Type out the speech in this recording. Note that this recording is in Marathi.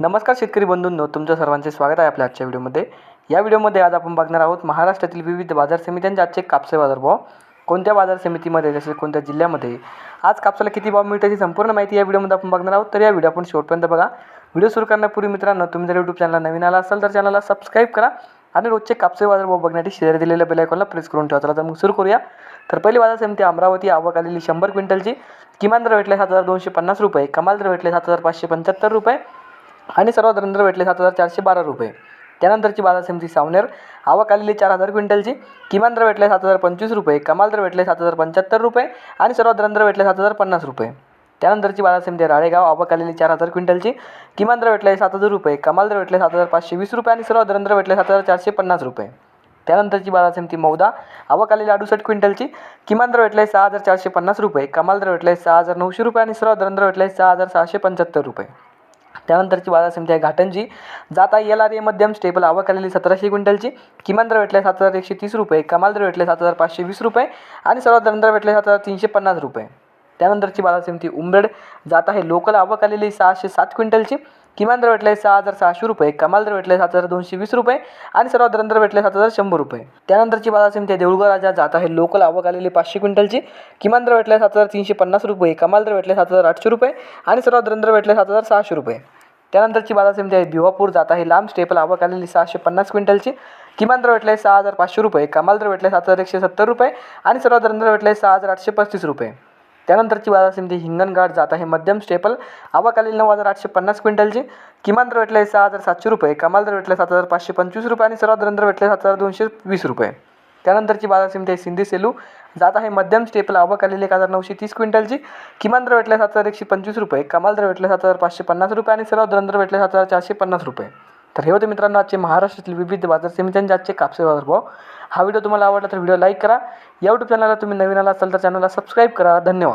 नमस्कार शेतकरी बंधूंनो तुमचं सर्वांचे स्वागत आहे आपल्या आजच्या व्हिडिओमध्ये. या व्हिडिओमध्ये आज आपण बघणार आहोत महाराष्ट्रातील विविध बाजार समित्यांचे आजचे कापसे बाजारभाव. कोणत्या बाजार समितीमध्ये तसेच कोणत्या जिल्ह्यामध्ये? आज कापसाला किती भाव मिळते याची संपूर्ण माहिती या व्हिडिओमध्ये आपण बघणार आहोत. तर या व्हिडिओ आपण शेवटपर्यंत बघा. व्हिडिओ सुरू करण्यापूर्वी मित्रांनो तुम्ही जर यूट्यूब चॅनलला नवीन आला असाल तर चॅनलला सबस्क्राईब करा आणि रोजचे कापसे बाजारभाव बघण्यासाठी शेअर दिलेल्या बेल आयकॉनला प्रेस करून ठेवा. चला तर मग सुरू करूया. तर पहिली बाजार समिती अमरावती आवक आलेली शंभर क्विंटलची. किमान दर भेटले सात हजार दोनशे पन्नास रुपये कमाल दर भेटले सात हजार पाचशे पंच्याहत्तर रुपये. आणि सर्वात रंध्र भेटले सात हजार चारशे बारा रुपये. त्यानंतरची बाजार समिती सावनेर. आवक आलेली चार हजार क्विंटलची. किमान दर भेटले सात हजार पंचवीस रुपये. कमाल दर भेटले सात हजार पंच्याहत्तर रुपये. आणि सर्वात रंध्र भेटले सात हजार पन्नास रुपये. त्यानंतरची बाजार समिती राळेगाव. आवक आलेली चार हजार क्विंटलची. किमान दर भेटले सात हजार रुपये. कमाल दर भेटले सात हजार पाचशे वीस रुपये. आणि सर्वात रंध्र भेटले सात हजार चारशे पन्नास रुपये. त्यानंतरची बाजार समिती मौदा. आवक आलेली अडुसष्ट क्विंटलची. किमान दर भेटले सहा हजार चारशे पन्नास रुपये. कमाल दर भेटले सहा हजार नऊशे रुपये. आणि सर्वात रंध्र भेटले सहा हजार सहाशे पंच्याहत्तर रुपये. त्यानंतरची बाजार समिती आहे घाटंजी. जाता एल आर ए मध्यम स्टेबल आवक आलेली सतराशे क्विंटलची. किमान दर भेटले सात हजार एकशे तीस रुपये कमाल दर भेटले सात हजार पाचशे वीस रुपये आणि सर्वात दर भेटले सात हजार तीनशे पन्नास रुपये. त्यानंतरची बाजार समिती उंबेड. जात आहे लोकल आवक आलेली सहाशे सात क्विंटलची. किमान दर भेटले सहा हजार सहाशे रुपये. कमाल दर भेटले सात हजार दोनशे वीस रुपये. आणि सर्वात दर भेटले सात हजार शंभर रुपये. त्यानंतरची बाजार समिती आहे देऊळगाव राजा. जात आहे लोकल आवक आलेली पाचशे क्विंटलची. किमान दर भेटले सात हजार तीनशे पन्नास रुपये. कमाल दर भेटले सात हजार आठशे रुपये. आणि सर्वात दर भेटले सात हजार सहाशे रुपये. त्यानंतरची बाजार समिती आहे भिवापूर जात आहे लांब स्टेपल आवक आलेली सहाशे पन्नास क्विंटलची. किमान दर भेटले सहा हजार पाचशे रुपये. कमाल दर भेटले सात हजार एकशे सत्तर रुपये. आणि सर्वात दर भेटले सहा हजार आठशे पस्तीस रुपये. त्यानंतरची बाजार समिती हिंगणघाट जात आहे. मध्यम स्टेपल आवक नऊ हजार आठशे पन्नास क्विंटलची. किमान दर भेटले सहा हजार सातशे रुपये. कमाल दर भेटले सात हजार पाचशे पंचवीस रुपये आणि सर्वात दर भेटले सात हजार दोनशे वीस रुपये. त्यानंतरची बाजार समिती आहे सिंधी सेलू. जात आहे मध्यम स्टेपल आवक आलेली एक हजार नऊशे तीस क्विंटलची. किमान दर भेटले सात हजार एकशे पंचवीस रुपये. कमाल दर भेटले सात हजार पाचशे पन्नास रुपये आणि सर्वात दर भेटले सात हजार चारशे पन्नास रुपये. तर हे होते मित्रांनो आजचे महाराष्ट्रातील विविध बाजार समित्यांचे आजचे कापसे बाजारभाव. हा व्हिडिओ तुम्हाला आवडला तर व्हिडिओ लाईक करा. या यूट्यूब चॅनलला तुम्ही नवीन आला असाल तर चॅनलला सबस्क्राईब करा. धन्यवाद.